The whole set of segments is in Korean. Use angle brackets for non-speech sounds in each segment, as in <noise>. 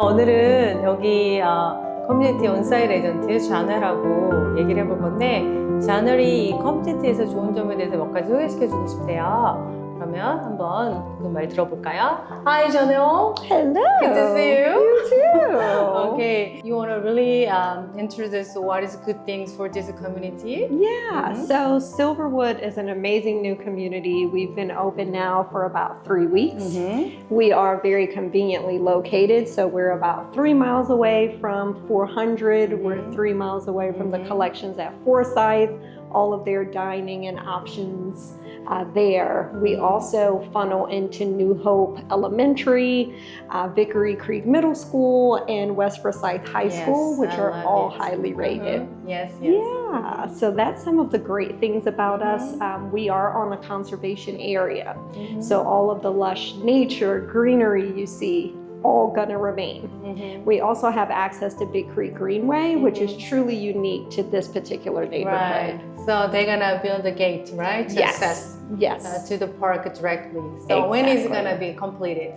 오늘은 여기 어, 커뮤니티 온사이트 에이전트 자넬하고 얘기를 해볼 건데 자넬이 이 커뮤니티에서 좋은 점에 대해서 몇 가지 소개시켜주고 싶대요. 그러면 한번 그 말 들어볼까요? Hi, Janelle. Hello. Good to see you. You too. <laughs> Okay, you want to really um, introduce what is good things for this community? Yeah, Mhm. so Silverwood is an amazing new community. We've been open now for about three weeks. Mm-hmm. We are very conveniently located, so we're about three miles away from 400. We're Mhm. three miles away from the Mhm. collections at Forsyth, all of their dining and options uh, there. We also funnel into New Hope Elementary, uh, Vickery Creek Middle School, and West Forsyth High School, which I are all it. highly rated. Mhm. Yes, yes. Yeah, so that's some of the great things about us. Mhm. Um, we are on a conservation area, Mhm. so all of the lush nature, greenery you see, all gonna remain. Mhm. We also have access to Big Creek Greenway, which is Mhm. truly unique to this particular Right. So they're gonna build a gate, right? To Yes. access Yes. uh, to the park directly. So when is it gonna be completed?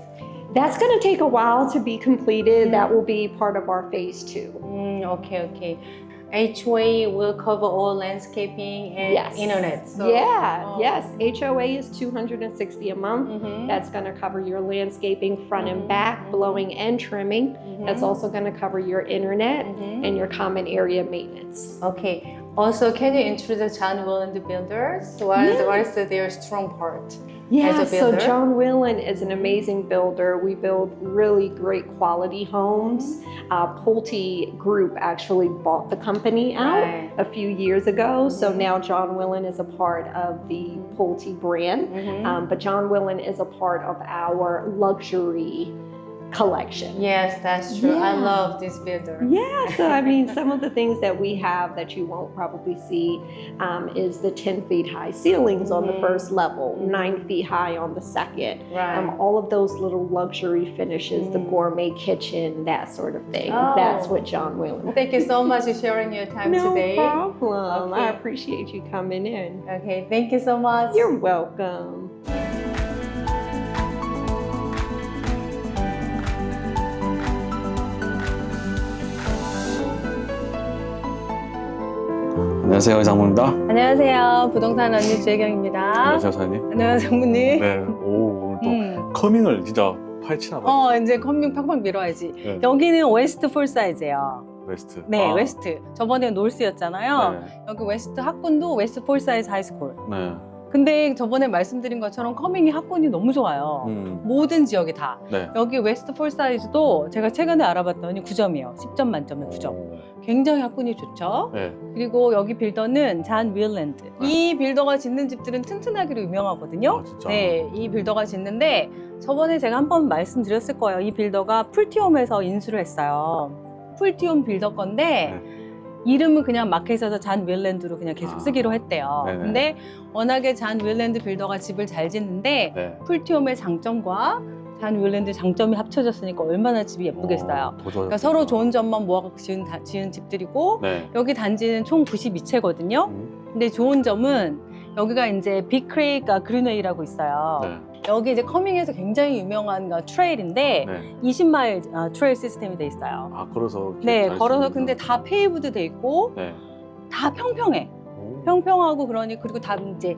That's gonna take a while to be completed. That Mhm. will be part of our phase two. Mm, okay, okay. HOA will cover all landscaping and Yes. internet. So, yeah, oh. yes. HOA is 260 a month. Mhm. That's going to cover your landscaping front Mhm. and back, Mhm. blowing and trimming. Mhm. That's also going to cover your internet and your common area maintenance. Okay. Also, can you introduce John Willand Builders? What is, what is their strong part? Yeah, a so? John Whelan is an amazing builder. We build really great quality homes. Uh, Pulte Group actually bought the company out Right. a few years ago. So Mhm. now John Whelan is a part of the Pulte brand. Mhm. Um, but John Whelan is a part of our luxury collection. yes, that's true. I love this builder. Yeah, so I mean, <laughs> some of the things that we have that you won't probably see um, is the 10 feet high ceilings on the Mhm. first level, Mhm. nine feet high on the second. Right. Um, all of those little luxury finishes, the Mm. gourmet kitchen, that sort of thing. Oh. That's what John Whelan. Thank you so <laughs> much for sharing your time no today. problem. I appreciate you coming in. Okay, thank you so much. You're welcome. 안녕하세요 이상무입니다. 안녕하세요. 부동산 언니 주혜경입니다. 안녕하세요 사장님. 안녕하세요, 장모님. 네, 오 오늘 또 음. 커밍을 진짜 파헤치나 봐요. 어, 이제 컴밍 팍팍 밀어야지. 네, 여기는 웨스트 폴사이즈예요. 웨스트. 네, 아, 웨스트. 저번에 놀스였잖아요. 네, 여기 웨스트 학군도 웨스트 폴사이즈 하이스쿨. 네. 근데 저번에 말씀드린 것처럼 커밍이 학군이 너무 좋아요. 음, 모든 지역이 다. 네. 여기 웨스트 폴사이즈도 제가 최근에 알아봤더니 9점이에요. 10점 만점에 9점. 오, 굉장히 학군이 좋죠. 네. 그리고 여기 빌더는 잔 윌랜드. 이 빌더가 짓는 집들은 튼튼하기로 유명하거든요. 아. 네, 이 빌더가 짓는데 저번에 제가 한 번 말씀드렸을 거예요. 이 빌더가 풀티움에서 인수를 했어요. 풀티움 빌더 건데 이름은 그냥 마켓에서 잔 윌랜드로 그냥 계속 네. 아, 쓰기로 했대요. 네네. 근데 워낙에 잔 윌랜드 빌더가 집을 잘 짓는데 네. 풀티움의 장점과 잔 윌랜드 장점이 합쳐졌으니까 얼마나 집이 예쁘겠어요. 오. 그러니까 서로 좋은 점만 모아갖고 지은, 다- 지은 집들이고 네. 여기 단지는 총 92채거든요. 음, 근데 좋은 점은 여기가 이제 빅크레이가 그린웨이라고 있어요. 네. 여기 이제 커밍에서 굉장히 유명한 어, 트레일인데 네. 20마일 어, 트레일 시스템이 돼 있어요. 아 걸어서. 이렇게 네, 걸어서 근데 다 페이브드 돼 있고 네. 다 평평해. 오. 평평하고 그러니 그리고 다 이제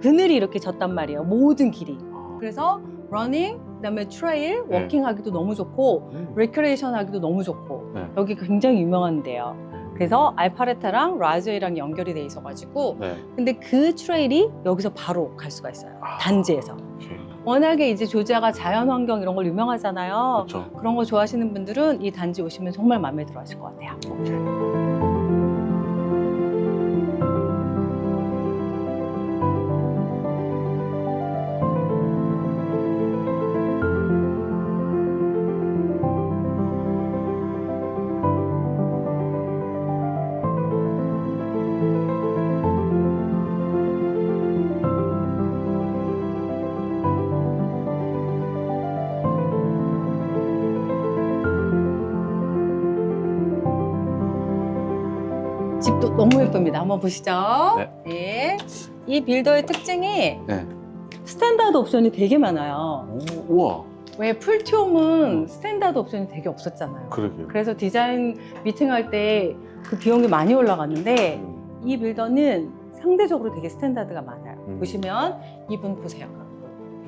그늘이 이렇게 졌단 말이에요. 모든 길이. 아, 그래서 러닝, 그다음에 트레일, 네. 워킹하기도 너무 좋고 음, 레크레이션 하기도 너무 좋고 네. 여기 굉장히 유명한 데요. 그래서 알파레타랑 라즈웨이랑 연결이 돼 있어가지고 네. 근데 그 트레일이 여기서 바로 갈 수가 있어요. 아. 단지에서. 워낙에 이제 조지아가 자연 환경 이런 걸 유명하잖아요. 그렇죠. 그런 거 좋아하시는 분들은 이 단지 오시면 정말 마음에 들어 하실 것 같아요. 오케이. 너무 예쁩니다. 한번 보시죠. 네. 네. 이 빌더의 특징이 네. 스탠다드 옵션이 되게 많아요. 오, 우와. 왜 풀티홈은 스탠다드 옵션이 되게 없었잖아요. 그러게요. 그래서 디자인 미팅할 때 그 비용이 많이 올라갔는데 음. 이 빌더는 상대적으로 되게 스탠다드가 많아요. 음. 보시면 이분 보세요.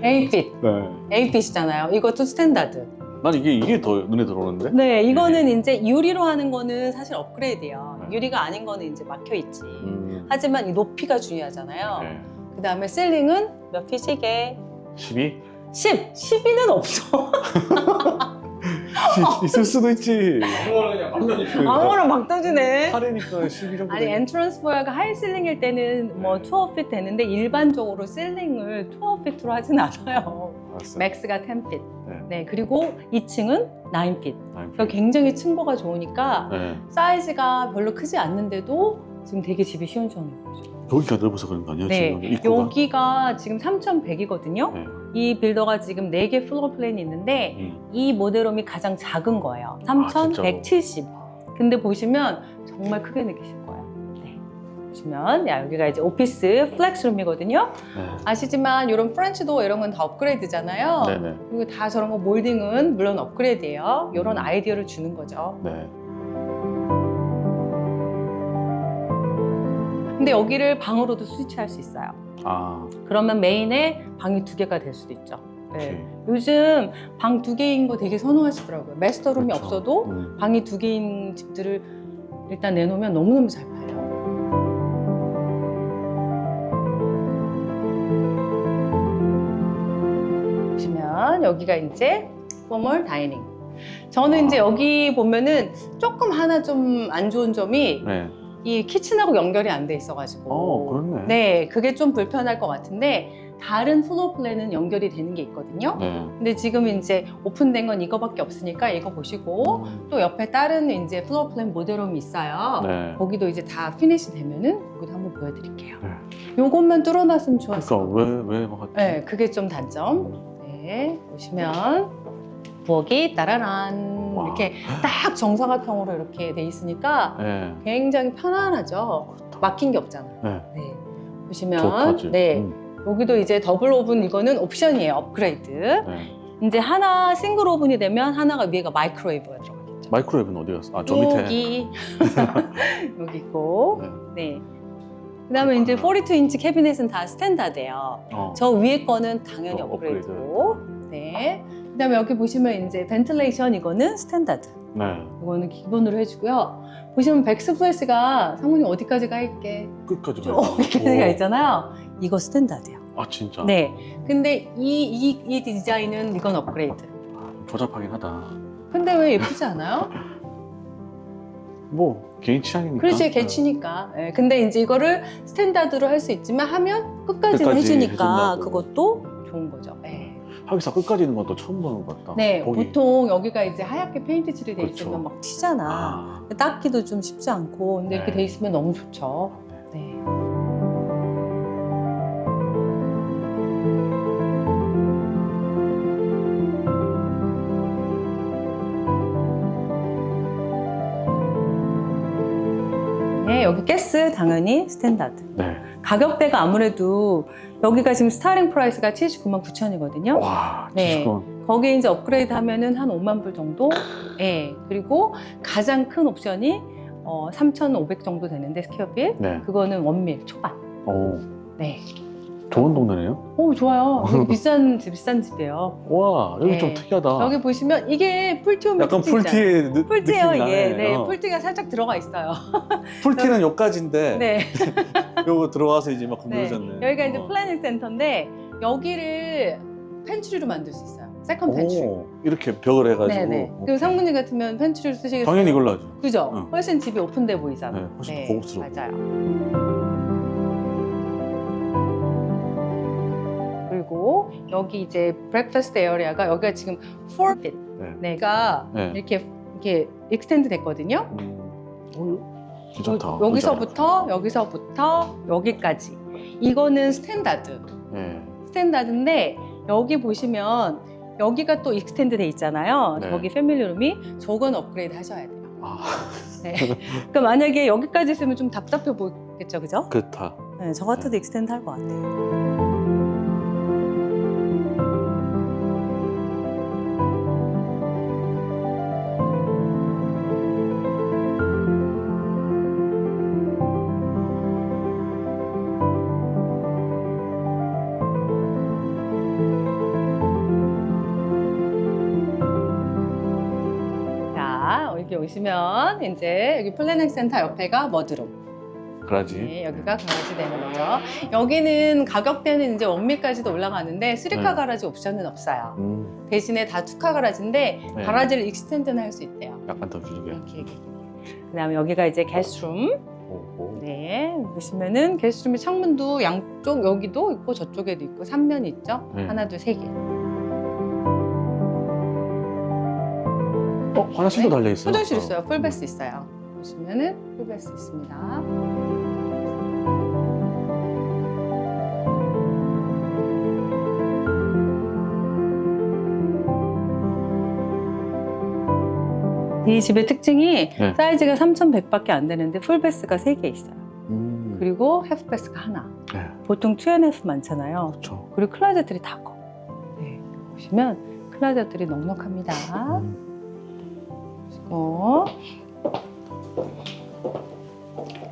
A핏, 네. A핏이잖아요. 이것도 스탠다드. 난 이게 이게 더 눈에 들어오는데. 네, 이거는 이제 유리로 하는 거는 사실 업그레이드예요. 네. 유리가 아닌 거는 이제 막혀 있지. 음. 하지만 이 높이가 중요하잖아요. 네. 그 다음에 셀링은 몇 핏이게? 12? 10! 12는 없어. <laughs> 있을 수도 있지. 아무나 막 떠주네. 8이니까 12 정도. 아니 엔트런스 보야가 하이 셀링일 때는 뭐 네. 투어 핏 되는데 일반적으로 셀링을 투어 핏으로 하진 않아요. 알았어요. 맥스가 10핏. 네. 네, 그리고 2층은 9핏. 아, 그러니까 굉장히 층고가 좋으니까 네. 사이즈가 별로 크지 않는데도 지금 되게 집이 시원시원해 보이죠. 여기가 넓어서 그런 거 아니에요? 네, 지금 입구가? 여기가 지금 3,100이거든요. 네. 이 빌더가 지금 4개 플로어 플랜이 있는데 음. 이 모델홈이 가장 작은 거예요. 아, 진짜로? 3,170. 근데 보시면 정말 크게 느끼실 거예요. 네. 보시면 야, 여기가 이제 오피스 플렉스룸이거든요. 네. 아시지만 이런 프렌치 도어 이런 건 다 업그레이드잖아요. 네네. 그리고 다 저런 거 몰딩은 물론 업그레이드예요. 이런 아이디어를 주는 거죠. 네. 근데 여기를 방으로도 스위치할 수 있어요. 아, 그러면 메인에 방이 두 개가 될 수도 있죠. 네. 요즘 방 두 개인 거 되게 선호하시더라고요. 마스터룸이 그렇죠. 없어도 음. 방이 두 개인 집들을 일단 내놓으면 너무너무 잘 팔려요. 보시면 여기가 이제 포멀 다이닝. 저는 이제 여기 보면은 조금 하나 좀 안 좋은 점이 네. 이 키친하고 연결이 안 돼 있어가지고. 어, 그렇네. 네, 그게 좀 불편할 것 같은데 다른 플로어 플랜은 연결이 되는 게 있거든요. 네. 근데 지금 이제 오픈된 건 이거밖에 없으니까 이거 보시고 음. 또 옆에 다른 이제 플로어 플랜 모델홈이 있어요. 네. 거기도 이제 다 피니시 되면은 거기도 한번 보여드릴게요. 네. 요것만 뚫어놨으면 좋았어요. 그러니까 왜왜 막았지? 네, 그게 좀 단점. 네, 보시면 부엌이 따라란 와. 이렇게 딱 정사각형으로 이렇게 돼 있으니까 네. 굉장히 편안하죠. 막힌 게 없잖아요. 네. 네. 보시면 좋다지. 네 음. 여기도 이제 더블 오븐 이거는 옵션이에요 업그레이드. 네. 이제 하나 싱글 오븐이 되면 하나가 위에가 마이크로웨이브가 들어가겠죠. 마이크로웨이브는 어디 갔어? 아, 저 밑에. 여기 <laughs> 여기 있고 네. 네. 그 다음에 이제 42인치 캐비넷은 다 스탠다드예요. 어. 저 위에 거는 당연히 어, 업그레이드고. 네. 그 다음에 여기 보시면 이제 벤틀레이션 이거는 스탠다드. 네. 이거는 기본으로 해주고요. 보시면 백스플래시가 상무님 어디까지 가 있게 끝까지. 이렇게 오. 가 있잖아요. 이거 스탠다드예요. 아, 진짜. 네. 근데 이, 이, 이 디자인은 이건 업그레이드. 아, 좀 조잡하긴 하다. 근데 왜 예쁘지 않아요? <laughs> 뭐 개인 취향이니까. 그렇지, 개치니까. 예, 근데 이제 이거를 스탠다드로 할 수 있지만 하면 끝까지는 끝까지 해주니까 해준다고. 그것도 좋은 거죠. 예. 하기사 끝까지 있는 건 또 처음 보는 것 같다. 네, 보기. 보통 여기가 이제 하얗게 페인트 칠이 돼 그렇죠. 있으면 막 튀잖아. 아, 닦기도 좀 쉽지 않고. 근데 이렇게 네. 돼 있으면 너무 좋죠. 네. 여기 가스 당연히 스탠다드. 네. 가격대가 아무래도 여기가 지금 스타링 프라이스가 79만 9천이거든요. 와, 네. 거기에 이제 업그레이드 하면은 한 5만 불 정도. 예. 그리고 가장 큰 옵션이 어, 3,500 정도 되는데 스퀘어빌. 네. 그거는 원밀 초반. 오, 네. 좋은 동네네요. 오, 좋아요. 여기 <laughs> 비싼 집, 비싼 집이에요. 와, 여기 네. 좀 특이하다. 여기 보시면 이게 풀티홈이 약간 풀티의 느, 풀티예요, 느낌이 이게. 나네. 네, 어. 풀티가 살짝 들어가 있어요. <laughs> 풀티는 여기까지인데 네. <laughs> 요거 들어와서 이제 막 네. 공들어졌네. 여기가 이제 어. 플래닝 센터인데 여기를 펜츄리로 만들 수 있어요. 세컨 펜츄리. 오, 이렇게 벽을 해가지고. 네네. 그리고 상무님 같으면 펜츄리를 쓰시겠어요? 당연히 이걸로 하죠. 그죠? 응. 훨씬 집이 오픈돼 보이잖아. 네, 훨씬 더 고급스러워. 맞아요. 그리고 여기 이제 브렉퍼스트 에어리아가 여기가 지금 4핏. 네. 내가 네. 이렇게 이렇게 익스텐드 됐거든요. 음, 어, 괜찮다. 여기서부터 여기서부터 여기까지. 이거는 스탠다드. 네. 스탠다드인데 여기 보시면 여기가 또 익스텐드 돼 있잖아요. 네. 저기 패밀리룸이 저건 업그레이드 하셔야 돼요. 아, 네. 그러니까 만약에 여기까지 있으면 좀 답답해 보이겠죠, 그죠? 그렇다. 네, 저 같아도 익스텐드 할 것 같아요. 자, 여기 오시면 이제 여기 플래닝 센터 옆에가 머드룸. 그러지. 네, 여기가 강아지 되는 거죠. 여기는 가격대는 이제 원미까지도 올라가는데 쓰리카 네. 가라지 옵션은 없어요. 음, 대신에 다 투카 가라지인데 네. 가라지를 익스텐드는 할 수 있대요. 약간 더 길게. 이렇게. 그다음에 여기가 이제 게스트룸. 오, 오. 네, 보시면은 게스트룸의 창문도 양쪽 여기도 있고 저쪽에도 있고 삼면이 있죠. 네. 하나, 둘, 세 개. 어, 화장실도 달려 있어요. 화장실 있어요. 풀베스 있어요. 보시면은 풀베스 있습니다. 이 집의 특징이 네. 사이즈가 3,100밖에 안 되는데 풀베스가 3개 있어요. 음, 그리고 해프베스가 하나. 네, 보통 2NF 많잖아요. 그렇죠. 그리고 클라젯들이 다 커. 네, 보시면 클라젯들이 넉넉합니다. 음, 어.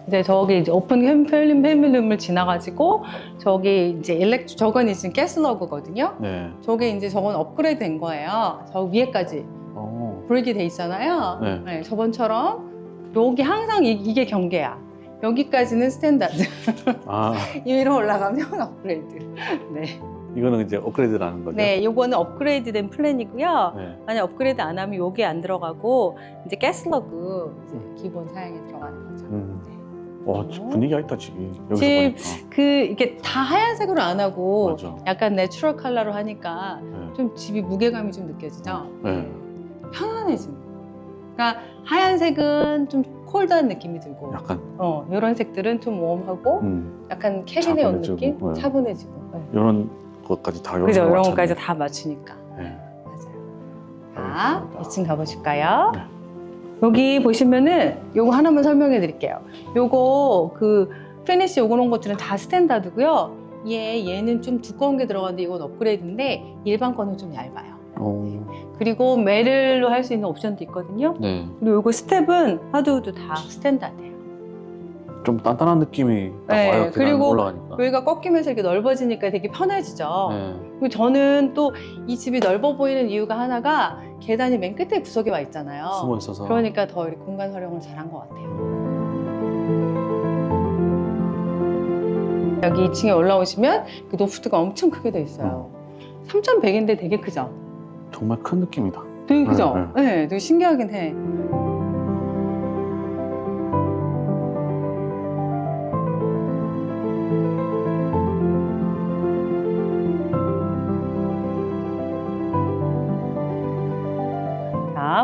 이제 저기 이제 오픈 캠펠린 패밀룸을 지나가지고 저기 이제 일렉 저건 이제 가스러그거든요. 네. 저게 이제 저건 업그레이드 된 거예요. 저 위에까지 어, 브레이크 돼 있잖아요. 네. 저번처럼 여기 항상 이, 게 경계야. 여기까지는 스탠다드. 아, <laughs> 위로 올라가면 업그레이드. 네. 이거는 이제 업그레이드라는 거죠. 네, 요거는 업그레이드된 플랜이고요. 네. 만약 업그레이드 안 하면 요게 안 들어가고 이제 가스러그 이제 음. 기본 사양에 들어가는 거죠. 음. 네. 와, 분위기가 있다 집이. 여기서 집, 보니까. 그 이게 다 하얀색으로 안 하고 맞아. 약간 내추럴 컬러로 하니까 네. 좀 집이 무게감이 좀 느껴지죠. 네. 편안해지는. 거. 그러니까 하얀색은 좀 콜드한 느낌이 들고, 약간 어 이런 색들은 좀 웜하고 음, 약간 캐빈에 온 느낌, 네. 차분해지고. 네. 이런 것까지 다 그죠? 이런. 것까지 다 맞추니까. 네. 맞아요. 자, 알겠습니다. 2층 가보실까요? 네. 여기 보시면은 요거 하나만 설명해 드릴게요. 요거 그 피니시 요거 런 것들은 다 스탠다드고요. 얘 얘는 좀 두꺼운 게 들어가는데 이건 업그레이드인데 일반 거는 좀 얇아요. 어, 그리고 메릴로 할 수 있는 옵션도 있거든요. 네. 그리고 요거 스텝은 하드우드 다 스탠다드예요. 좀 단단한 느낌이 딱 네, 와요. 계단 그리고 올라가니까. 여기가 꺾이면서 이렇게 넓어지니까 되게 편해지죠. 네. 그리고 저는 또 이 집이 넓어 보이는 이유가 하나가 계단이 맨 끝에 구석에 와 있잖아요. 숨어 있어서. 그러니까 더 이렇게 공간 활용을 잘한 것 같아요. 여기 2층에 올라오시면 그 노프트가 엄청 크게 돼 있어요. 3,100인데 되게 크죠? 정말 큰 느낌이다. 되게 크죠? 네, 네, 되게 신기하긴 해.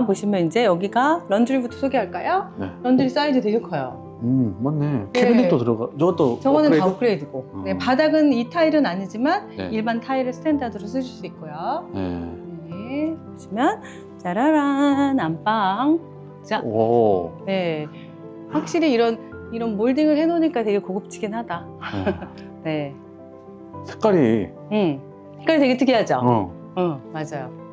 자, 보시면 이제 여기가 런드리부터 소개할까요? 네. 런드리 사이즈 되게 커요. 음, 맞네. 네. 캐비닛도 들어가. 저것도 저거는 다 업그레이드? 업그레이드고. 어. 네, 바닥은 이 타일은 아니지만 네. 일반 타일을 스탠다드로 쓰실 수 있고요. 네. 네, 보시면 짜라란 안방. 자, 오. 네, 확실히 이런 이런 몰딩을 해놓으니까 되게 고급지긴 하다. 네. <laughs> 네, 색깔이 음, 색깔이 되게 특이하죠. 어, 응, 맞아요.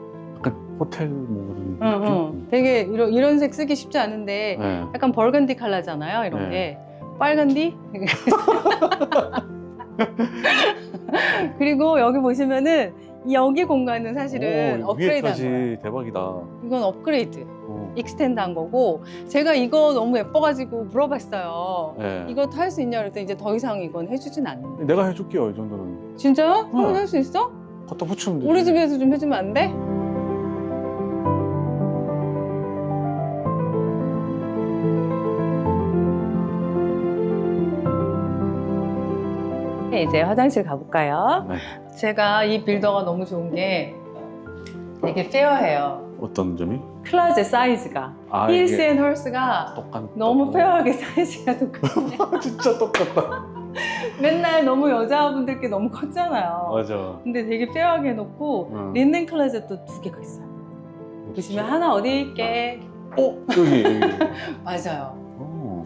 호텔 뭐 그런 응, 느낌. 응. 되게 이런 이런 색 쓰기 쉽지 않은데 네. 약간 벌건디 컬러잖아요. 이런 네. 게 빨간디. <laughs> 그리고 여기 보시면은 이 여기 공간은 사실은 오, 업그레이드한 위에까지. 대박이다. 이건 업그레이드, 어. 익스텐드한 거고 제가 이거 너무 예뻐가지고 물어봤어요. 네. 이것도 할수 있냐 그랬더니 이제 더 이상 이건 해주진 않는데. 내가 해줄게요 이 정도는. 진짜요? 네. 할 수 있어? 갖다 붙이면 되지. 우리 집에서 좀 해주면 안 돼? 네, 이제 화장실 가볼까요? 네. 제가 이 빌더가 너무 좋은 게 되게 페어해요. 어떤 점이? 클라제 사이즈가. 아, 힐스 이게 앤 헐스가 똑같. 너무 페어하게 <laughs> 사이즈가 똑같아요. <laughs> 진짜 똑같다. 맨날 너무 여자분들께 너무 컸잖아요. 맞아. 근데 되게 페어하게 해놓고 응. 린넨 클라젯도 두 개가 있어요. 보시면 하나 어디 있게 어 여기 여기. <laughs> 맞아요.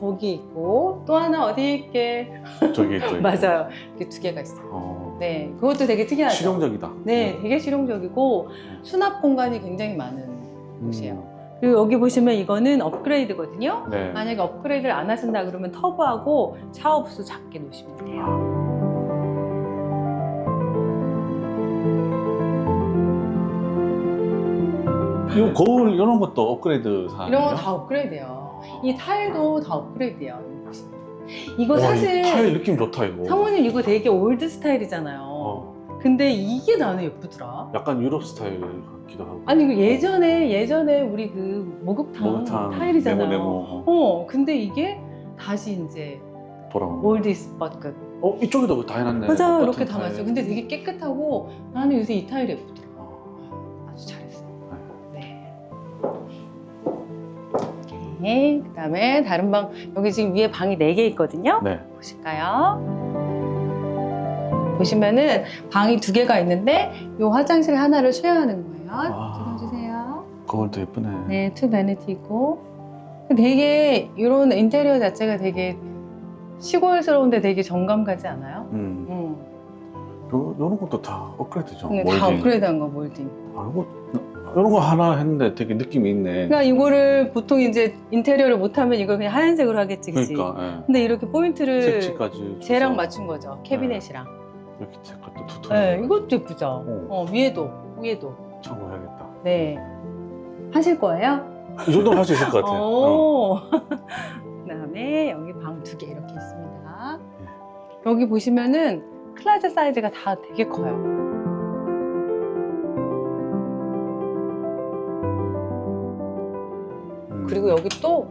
어, 거기 있고 또 하나 어디 있게 저기 저기. <laughs> 맞아요. 이렇게 두 개가 있어요. 어, 네, 그것도 되게 특이하죠. 실용적이다. 네, 되게 실용적이고 수납 공간이 굉장히 많은 음. 곳이에요. 그리고 여기 보시면 이거는 업그레이드거든요. 네. 만약에 업그레이드를 안 하신다 그러면 터브하고 샤워 부스 작게 놓으시면 돼요. 이 거울 이런 것도 업그레이드 사항이에요? 이런 거 다 업그레이드예요. 이 타일도 다 업그레이드예요. 이거 와, 이 사실 타일 느낌 좋다 이거. 상무님 이거 되게 올드 스타일이잖아요. 어, 근데 이게 나는 예쁘더라. 약간 유럽 스타일 같기도 하고. 아니 그 예전에 예전에 우리 그 목욕탕, 목욕탕 타일이잖아요. 네모 네모 어 근데 이게 다시 이제 돌아온. 올디스 버끝. 어 이쪽에도 다 해놨네. 맞아 똑같은 이렇게 타일. 담았어요. 근데 되게 깨끗하고 나는 요새 이 타일이 예쁘더라. 오케이. 그다음에 다른 방 여기 지금 위에 방이 4개 있거든요. 네. 보실까요? 보시면은 방이 두 개가 있는데 이 화장실 하나를 쉐어하는 거예요. 아. 찍어주세요. 거울도 예쁘네. 네, 투 베니티 있고 되게 이런 인테리어 자체가 되게 시골스러운데 되게 정감 가지 않아요? 음. 응. 요, 요런 것도 다 업그레이드죠. 근데 다 업그레이드한 거 몰딩. 아, 이거 이런 거 하나 했는데 되게 느낌이 있네. 그러니까 이거를 보통 이제 인테리어를 못하면 이걸 그냥 하얀색으로 하겠지, 그치? 그러니까 예. 근데 이렇게 포인트를 색칠까지 쟤랑 맞춘 거죠, 캐비넷이랑. 이렇게 색깔도 두툼. 네, 이것도 예쁘죠? 어. 어, 위에도, 위에도. 참고해야겠다. 네. 하실 거예요? 이 정도는 할수 있을 것 같아. 요 오. <laughs> 그다음에 여기 방 두 개 이렇게 있습니다. 여기 보시면은 클라set 사이즈가 다 되게 커요. 음. 그리고 여기 또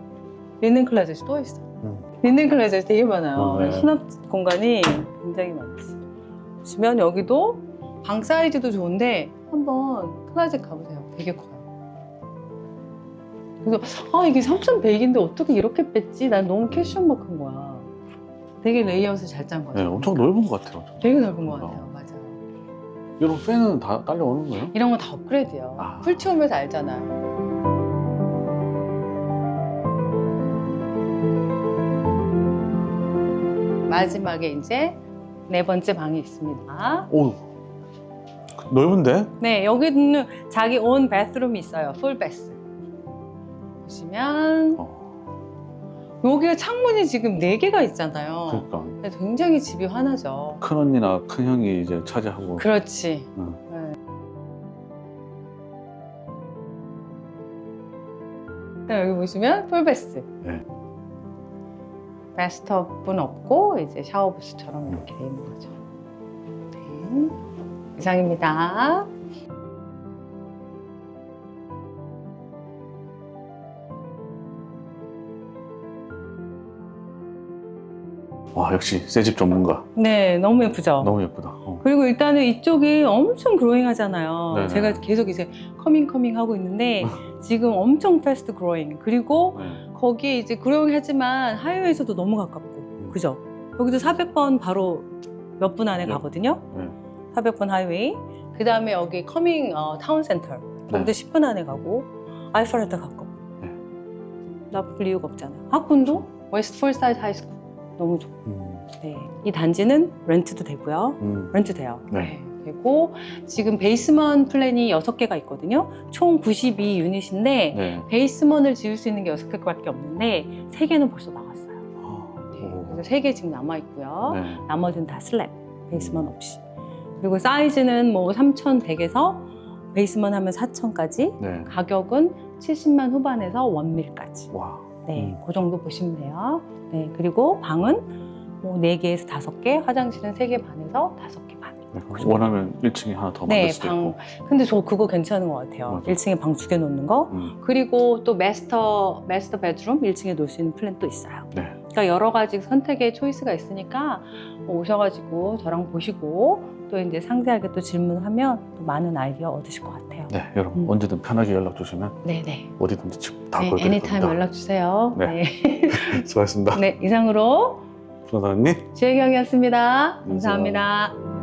리넨 클라셋이 또 있어. 음. 리넨 클라셋이 되게 많아요. 어, 네. 수납 공간이 굉장히 많았어요. 보시면 여기도 방 사이즈도 좋은데 한번 클라셋 가보세요. 되게 커요. 그래서 아 이게 3,100인데 어떻게 이렇게 뺐지? 난 너무 캐시엄 막한 거야. 되게 레이아웃을 잘 짠 거죠. 네, 엄청 넓은 것 같아요. 되게 넓은 것 어. 같아요. 맞아요. 이런 팬은 다 딸려오는 거예요? 이런 건 다 업그레이드예요. 아. 풀치오면서 알잖아요. 마지막에 이제 네 번째 방이 있습니다. 오, 넓은데? 네, 여기는 자기 온 베스룸이 있어요. 풀 베스. 보시면 어, 여기에 창문이 지금 네 개가 있잖아요. 그러니까 그래서 굉장히 집이 환하죠. 큰 언니나 큰 형이 이제 차지하고. 그렇지. 응. 네. 자, 여기 보시면 풀베스. 네. 베스트업은 없고 이제 샤워부스처럼 이렇게 돼 있는 거죠. 네. 이상입니다. 와 역시 새집 전문가. 네, 너무 예쁘죠. 너무 예쁘다. 어. 그리고 일단은 이쪽이 엄청 그로잉 하잖아요. 네네. 제가 계속 이제 커밍 커밍 하고 있는데 <laughs> 지금 엄청 패스트 그로잉. 그리고 네. 거기에 이제 그로잉 하지만 하이웨이에서도 너무 가깝고. 그죠? 여기도 400번 바로 몇 분 안에 네. 가거든요. 네. 400번 하이웨이. 그 다음에 여기 커밍 어, 타운 센터. 여기도 네. 10분 안에 가고 아이파레트 가깝고. 네. 나쁠 이유가 없잖아요. 학군도 웨스트 풀사이드 하이스쿨. 너무 좋고. 음, 네. 이 단지는 렌트도 되고요. 음. 렌트 돼요. 네. 되고 지금 베이스먼 플랜이 6개가 있거든요. 총 92 유닛인데 네. 베이스먼을 지을 수 있는 게 6개밖에 없는데 3개는 벌써 나왔어요. 아, 네. 오. 그래서 3개 지금 남아 있고요. 네. 나머지는 다 슬랩, 베이스먼 없이. 그리고 사이즈는 뭐 3,100에서 베이스먼 하면 4,000까지. 네. 가격은 70만 후반에서 원밀까지. 와. 네, 음. 그 정도 보시면 돼요. 네, 그리고 방은 뭐 4개에서 5개, 화장실은 3개 반에서 5개 반. 네. 원하면 1층에 하나 더 네, 만들 수도 방. 있고. 근데 저 그거 괜찮은 것 같아요. 맞아. 1층에 방 두 개 놓는 거. 음. 그리고 또 마스터, 마스터 베드룸 1층에 놓을 수 있는 플랜도 있어요. 네. 그러니까 여러 가지 선택의 초이스가 있으니까 뭐 오셔가지고 저랑 보시고 또 이제 상세하게 또 질문하면 또 많은 아이디어 얻으실 것 같아요. 네, 여러분 음. 언제든 편하게 연락 주시면 네네. 어디든지 집다 네, 보여드릴 애니타임 겁니다. 연락 주세요. 네. 네. <laughs> 수고하셨습니다. 네, 이상으로 변호사님. 안녕하세요. 감사합니다.